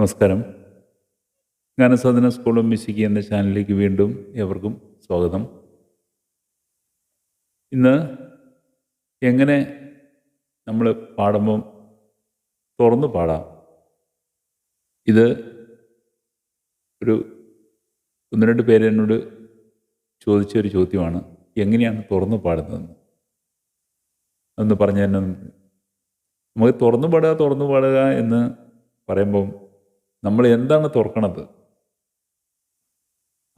നമസ്കാരം. ഗാനസാധന സ്കൂളും മ്യൂസിക് എന്ന ചാനലിലേക്ക് വീണ്ടും എവർക്കും സ്വാഗതം. ഇന്ന് എങ്ങനെ നമ്മൾ പാടുമ്പം തുറന്നു പാടാം? ഇത് ഒരു ഒന്ന് രണ്ട് പേര് എന്നോട് ചോദിച്ച ഒരു ചോദ്യമാണ്. എങ്ങനെയാണ് തുറന്നു പാടുന്നതെന്ന്? അതൊന്ന് പറഞ്ഞു തന്നെ നമുക്ക് തുറന്നു പാടുക തുറന്നു പാടുക എന്ന് പറയുമ്പം നമ്മൾ എന്താണ് തുറക്കണത്?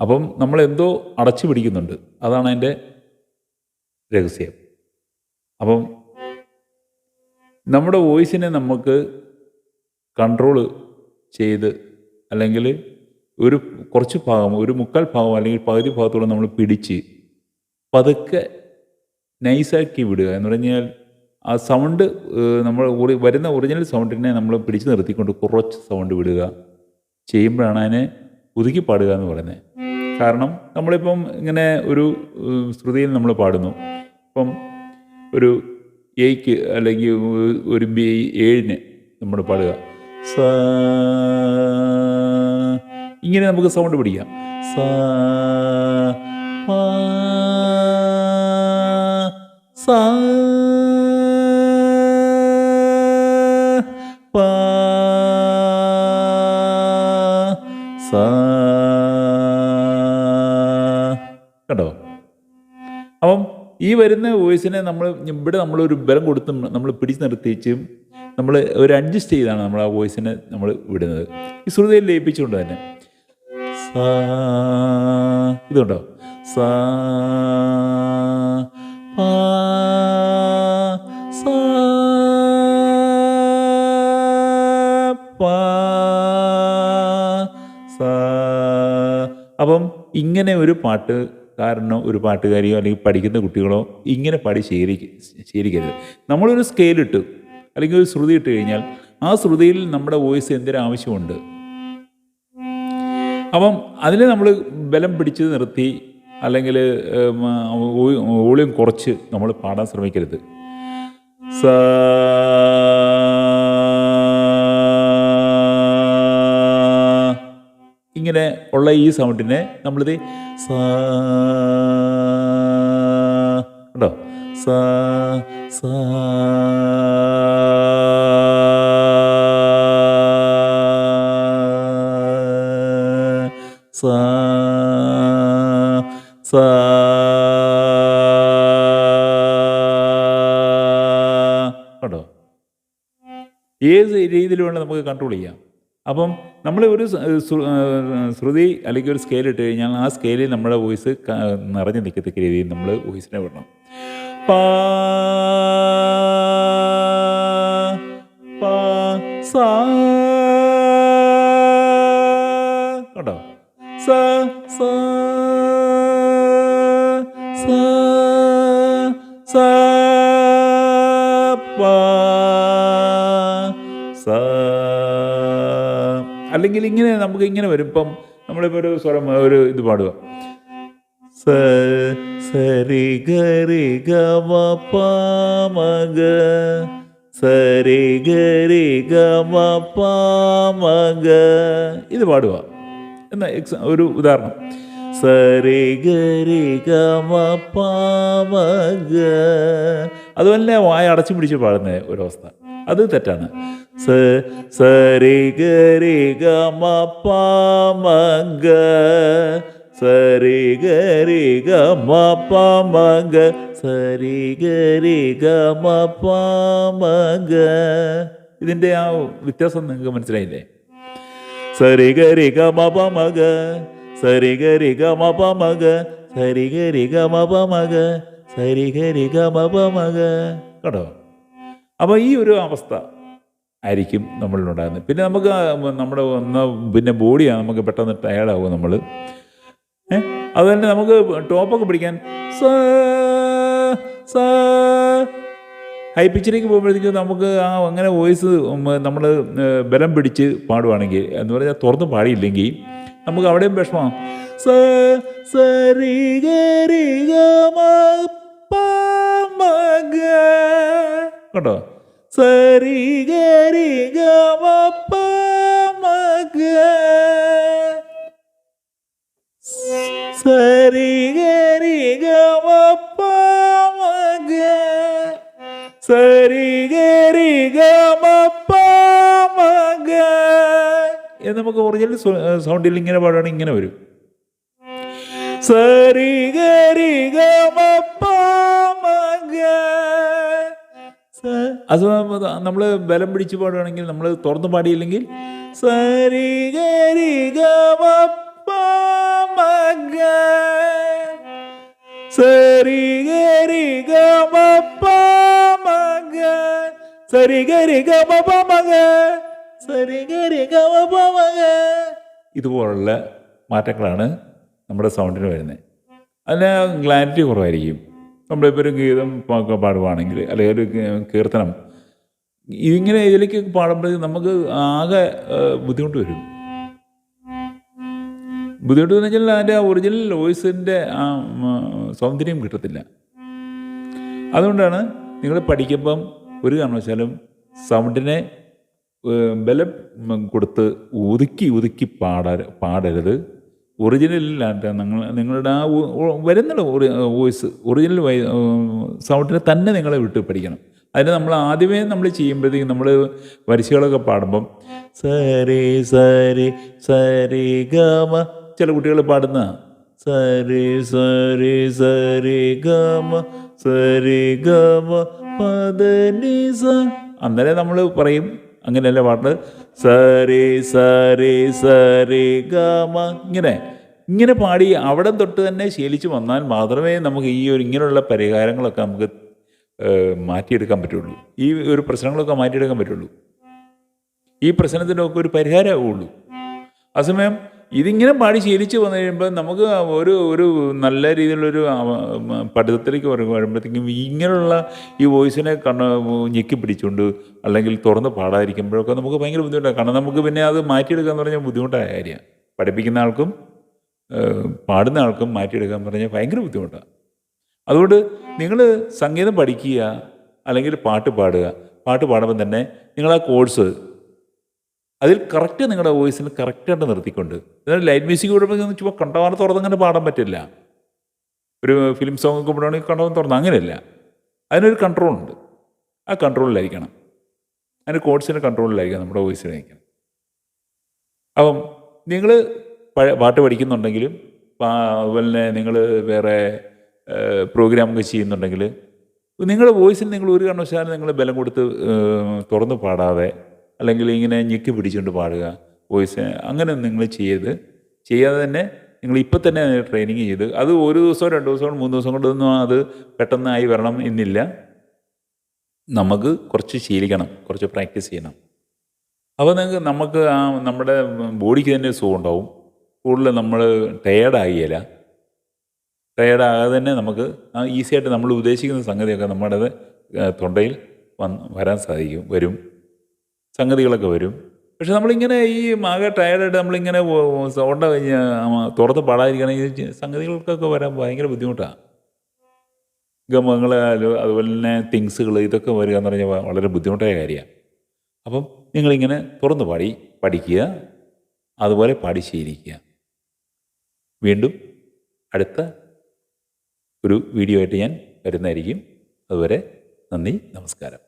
അപ്പം നമ്മൾ എന്തോ അടച്ചു പിടിക്കുന്നുണ്ട്. അതാണ് അതിന്റെ രഹസ്യം. അപ്പം നമ്മുടെ വോയിസിനെ നമുക്ക് കൺട്രോൾ ചെയ്ത് അല്ലെങ്കിൽ ഒരു കുറച്ച് ഭാഗം ഒരു മുക്കാൽ ഭാഗം അല്ലെങ്കിൽ പകുതി ഭാഗത്തോളം നമ്മൾ പിടിച്ച് പതുക്കെ നൈസാക്കി വിടുക. എന്ന് പറഞ്ഞാൽ ആ സൗണ്ട് നമ്മൾ വരുന്ന ഒറിജിനൽ സൗണ്ടിനെ നമ്മൾ പിടിച്ചു നിർത്തിക്കൊണ്ട് കുറച്ച് സൗണ്ട് വിടുക. ചെയ്യുമ്പോഴാണ് അതിനെ ഒതുക്കി പാടുക എന്ന് പറയുന്നത്. കാരണം നമ്മളിപ്പം ഇങ്ങനെ ഒരു ശ്രുതിയിൽ നമ്മൾ പാടുന്നു. ഇപ്പം ഒരു എയ്ക്ക് അല്ലെങ്കിൽ ഒരു ബി ഏഴിന് നമ്മൾ പാടുക. സ ഇങ്ങനെ നമുക്ക് സൗണ്ട് പിടിക്കാം. സ സ ഈ വരുന്ന വോയിസിനെ നമ്മൾ ഇവിടെ നമ്മളൊരു ബലം കൊടുത്ത് നമ്മൾ പിടിച്ച് നിർത്തിച്ചും നമ്മൾ ഒരു അഡ്ജസ്റ്റ് ചെയ്താണ് നമ്മൾ ആ വോയിസിനെ നമ്മൾ വിടുന്നത്. ഈ ശ്രുതിയിൽ ലയിപ്പിച്ചുകൊണ്ട് തന്നെ. സാ ഇതുണ്ടോ? സാ സാ അപ്പം ഇങ്ങനെ ഒരു പാട്ടുകാരനോ ഒരു പാട്ടുകാരിയോ അല്ലെങ്കിൽ പഠിക്കുന്ന കുട്ടികളോ ഇങ്ങനെ പാടി ശീലിക്ക ശീലിക്കരുത്. നമ്മളൊരു സ്കെയിലിട്ട് അല്ലെങ്കിൽ ഒരു ശ്രുതി ഇട്ട് കഴിഞ്ഞാൽ ആ ശ്രുതിയിൽ നമ്മുടെ വോയിസ് എന്തിനാവശ്യമുണ്ട് അപ്പം അതിനെ നമ്മൾ ബലം പിടിച്ച് നിർത്തി അല്ലെങ്കിൽ വോളിയം കുറച്ച് നമ്മൾ പാടാൻ ശ്രമിക്കരുത്. സ ഇങ്ങനെ ഉള്ള ഈ സൗണ്ടിനെ നമ്മളിത് സ സ ഏത് രീതിയിൽ വേണം നമുക്ക് കൺട്രോൾ ചെയ്യാം? അപ്പം നമ്മൾ ഒരു ശ്രുതി അല്ലെങ്കിൽ ഒരു സ്കെയിൽ ഇട്ട് കഴിഞ്ഞാൽ ആ സ്കെയിലിൽ നമ്മുടെ വോയിസ് നിറഞ്ഞു നിൽക്കത്തക്ക രീതിയിൽ നമ്മൾ വോയിസിനെ വിടണം. പാ പാ കണ്ടോ? സ അല്ലെങ്കിൽ ഇങ്ങനെ നമുക്ക് ഇങ്ങനെ വരും. ഇപ്പം നമ്മളിപ്പോൾ ഒരു സ്വരം ഒരു ഇത് പാടുക. സരി ഗരി പാമഗ സരി ഗരി പാമഗ ഇത് പാടുക. എന്ന എക്സാ ഒരു ഉദാഹരണം. സരി ഗരി പാമഗ അതുപോലെ വായ അടച്ചു പിടിച്ച് പാടുന്ന ഒരവസ്ഥ അത് തെറ്റാണ് സ സരി ഗരി ഗമ സരി ഗരി ഗമ സരി ഗരി ഗമ ഇതിന്റെ ആ വ്യത്യാസം നിങ്ങൾക്ക് മനസ്സിലായില്ലേ സരി ഗരി ഗമ പമഗ സരി ഗരി ഗമ സരി ഗരി ഗമ സരി ഗരി ഗമ കേട്ടോ അപ്പോൾ ഈ ഒരു അവസ്ഥ ആയിരിക്കും നമ്മളിലുണ്ടാകുന്നത്. പിന്നെ നമുക്ക് നമ്മുടെ ഒന്ന് പിന്നെ ബോഡിയാണ് നമുക്ക് പെട്ടെന്ന് ടയേർഡാവും നമ്മൾ അതുതന്നെ അത് തന്നെ നമുക്ക് ടോപ്പൊക്കെ പിടിക്കാൻ സ സ ഹൈ പിച്ചിലേക്ക് പോകുമ്പോഴത്തേക്കും നമുക്ക് ആ അങ്ങനെ വോയിസ് നമ്മൾ ബലം പിടിച്ച് പാടുവാണെങ്കിൽ എന്ന് പറഞ്ഞാൽ തുറന്ന് പാടിയില്ലെങ്കിൽ നമുക്ക് അവിടെയും വിഷമമാണ് സ സരി പ മഗ കേട്ടോ சரி கரி கமக சரி கரி கமக சரி கரி கமக നമുക്ക് ഒറിജിനൽ സൗണ്ടിൽ ഇങ്ങനെ പാടുകയാണെങ്കിൽ ഇങ്ങനെ വരും സരി ഗരി ഗമപ്പ അത് നമ്മൾ ബലം പിടിച്ച് പാടുകയാണെങ്കിൽ നമ്മൾ തുറന്നു പാടിയില്ലെങ്കിൽ സരി ഗരി ഗ സരി ഗരി ഗ സരി ഗരി ഗ സരി ഗരി ഗ ഇതുപോലുള്ള മാറ്റങ്ങളാണ് നമ്മുടെ സൗണ്ടിന് വരുന്നത്. അതിന് ക്ലാരിറ്റി കുറവായിരിക്കും. നമ്മളിപ്പോൾ ഒരു ഗീതം ഒക്കെ പാടുവാണെങ്കിൽ അല്ലെങ്കിൽ ഒരു കീർത്തനം. ഇങ്ങനെ ഇതിലേക്ക് പാടുമ്പോൾ നമുക്ക് ആകെ ബുദ്ധിമുട്ട് വരും. ബുദ്ധിമുട്ട് എന്ന് വെച്ചാൽ അതിന്റെ ഒറിജിനൽ വോയിസിന്റെ ആ സൗന്ദര്യം കിട്ടത്തില്ല. അതുകൊണ്ടാണ് നിങ്ങൾ പഠിക്കുമ്പം ഒരു കാരണവശാലും സൗണ്ടിനെ ബലം കൊടുത്ത് ഒതുക്കി ഒതുക്കി പാടാ പാടരുത്. ഒറിജിനലിലാണ്ട് നിങ്ങൾ നിങ്ങളുടെ ആ വരുന്നുള്ള വോയിസ് ഒറിജിനൽ സൗണ്ടിനെ തന്നെ നിങ്ങളെ വിട്ട് പഠിക്കണം. അതിന് നമ്മൾ ആദ്യമേ നമ്മൾ ചെയ്യുമ്പോഴത്തേക്കും നമ്മൾ വരിശകളൊക്കെ പാടുമ്പം സരി സരി സരി ഗമ ചില കുട്ടികൾ പാടുന്ന സരി സരി സരി ഗമ സരി ഗമ പദ അന്നേരം നമ്മൾ പറയും അങ്ങനെയല്ല പാട്ട്? സരി സരി സരി ഗമ. ഇങ്ങനെ ഇങ്ങനെ പാടി അവിടെ തൊട്ട് തന്നെ ശീലിച്ചു വന്നാൽ മാത്രമേ നമുക്ക് ഈ ഒരു ഇങ്ങനെയുള്ള പരിഹാരങ്ങളൊക്കെ നമുക്ക് മാറ്റിയെടുക്കാൻ പറ്റുള്ളൂ. ഈ ഒരു പ്രശ്നങ്ങളൊക്കെ മാറ്റിയെടുക്കാൻ പറ്റുള്ളൂ. ഈ പ്രശ്നത്തിനൊക്കെ ഒരു പരിഹാരമാവുള്ളൂ അതേസമയം ഇതിങ്ങനെ പാടി ശീലിച്ച് വന്നു കഴിയുമ്പോൾ നമുക്ക് ഒരു ഒരു നല്ല രീതിയിലുള്ളൊരു പഠിത്തത്തിലേക്ക് വരു- വരുമ്പോഴത്തേക്കും ഇങ്ങനെയുള്ള ഈ വോയിസിനെ കണ്ണ ഞെക്കി പിടിച്ചുകൊണ്ട് അല്ലെങ്കിൽ തുറന്ന് പാടാതിരിക്കുമ്പോഴൊക്കെ നമുക്ക് ഭയങ്കര ബുദ്ധിമുട്ടാണ്. കാരണം നമുക്ക് പിന്നെ അത് മാറ്റിയെടുക്കുക പറഞ്ഞാൽ ബുദ്ധിമുട്ടായ കാര്യമാണ് പഠിപ്പിക്കുന്ന ആൾക്കും പാടുന്ന ആൾക്കും മാറ്റിയെടുക്കുക എന്ന് പറഞ്ഞാൽ ഭയങ്കര ബുദ്ധിമുട്ടാണ് അതുകൊണ്ട് നിങ്ങൾ സംഗീതം പഠിക്കുക അല്ലെങ്കിൽ പാട്ട് പാടുക. പാട്ട് പാടുമ്പോൾ തന്നെ നിങ്ങൾ ആ കോഴ്സ് അതിൽ കറക്റ്റ് നിങ്ങളുടെ വോയിസിന് കറക്റ്റായിട്ട് നിർത്തിക്കൊണ്ട്. എന്നാൽ ലൈറ്റ് മ്യൂസിക് കൂടുമ്പോൾ ചുമ്മാ കണ്ടവാനം തുറന്നങ്ങനെ പാടാൻ പറ്റില്ല. ഒരു ഫിലിം സോങ് ഒക്കെ പാടുകയാണെങ്കിൽ കണ്ടവാൻ തുറന്ന് അങ്ങനെയല്ല. അതിനൊരു കൺട്രോളുണ്ട് ആ കൺട്രോളിലായിരിക്കണം അതിന് കോഡ്സിന്റെ കൺട്രോളിലായിരിക്കണം നമ്മുടെ വോയിസിലായിരിക്കണം അപ്പം നിങ്ങൾ പാട്ട് പഠിക്കുന്നുണ്ടെങ്കിലും അതുപോലെ നിങ്ങൾ വേറെ പ്രോഗ്രാമൊക്കെ ചെയ്യുന്നുണ്ടെങ്കിൽ നിങ്ങളുടെ വോയിസിന് നിങ്ങൾ ഒരു കാരണവശാലും നിങ്ങൾ ബലം കൊടുത്ത് തുറന്ന് പാടാതെ അല്ലെങ്കിൽ ഇങ്ങനെ ഞെക്കി പിടിച്ചുകൊണ്ട് പാടുക വോയിസ് അങ്ങനെ നിങ്ങൾ ചെയ്യരുത്. ചെയ്യാതെ തന്നെ നിങ്ങൾ ഇപ്പം തന്നെ ട്രെയിനിങ് ചെയ്ത് അത് ഒരു ദിവസമോ രണ്ട് ദിവസമോ മൂന്ന് ദിവസം കൊണ്ടൊന്നും അത് പെട്ടെന്നായി വരണം എന്നില്ല. നമുക്ക് കുറച്ച് ശീലിക്കണം കുറച്ച് പ്രാക്ടീസ് ചെയ്യണം. അപ്പോൾ നിങ്ങൾക്ക് നമുക്ക് ആ നമ്മുടെ ബോഡിക്ക് തന്നെ സുഖം ഉണ്ടാവും. കൂടുതൽ നമ്മൾ ടയേർഡാകിയില്ല ടയേർഡാകാതെ തന്നെ നമുക്ക് ഈസിയായിട്ട് നമ്മൾ ഉദ്ദേശിക്കുന്ന സംഗതിയൊക്കെ നമ്മുടെ തൊണ്ടയിൽ വന്ന് വരാൻ സാധിക്കും വരും. സംഗതികളൊക്കെ വരും. പക്ഷെ നമ്മളിങ്ങനെ ഈ ആകെ ടയർഡായിട്ട് നമ്മളിങ്ങനെ ഓണ്ട തുറത്ത് പാടാതിരിക്കണമെങ്കിൽ സംഗതികൾക്കൊക്കെ വരാൻ ഭയങ്കര ബുദ്ധിമുട്ടാണ് ഗമങ്ങൾ അതുപോലെ തന്നെ തിങ്സുകൾ ഇതൊക്കെ വരിക എന്ന് പറഞ്ഞാൽ വളരെ ബുദ്ധിമുട്ടായ കാര്യമാണ് അപ്പം നിങ്ങളിങ്ങനെ തുറന്ന് പാടി പഠിക്കുക അതുപോലെ പാടി ശീലിക്കുക വീണ്ടും അടുത്ത ഒരു വീഡിയോ ആയിട്ട് ഞാൻ വരുന്നതായിരിക്കും. അതുവരെ നന്ദി നമസ്കാരം.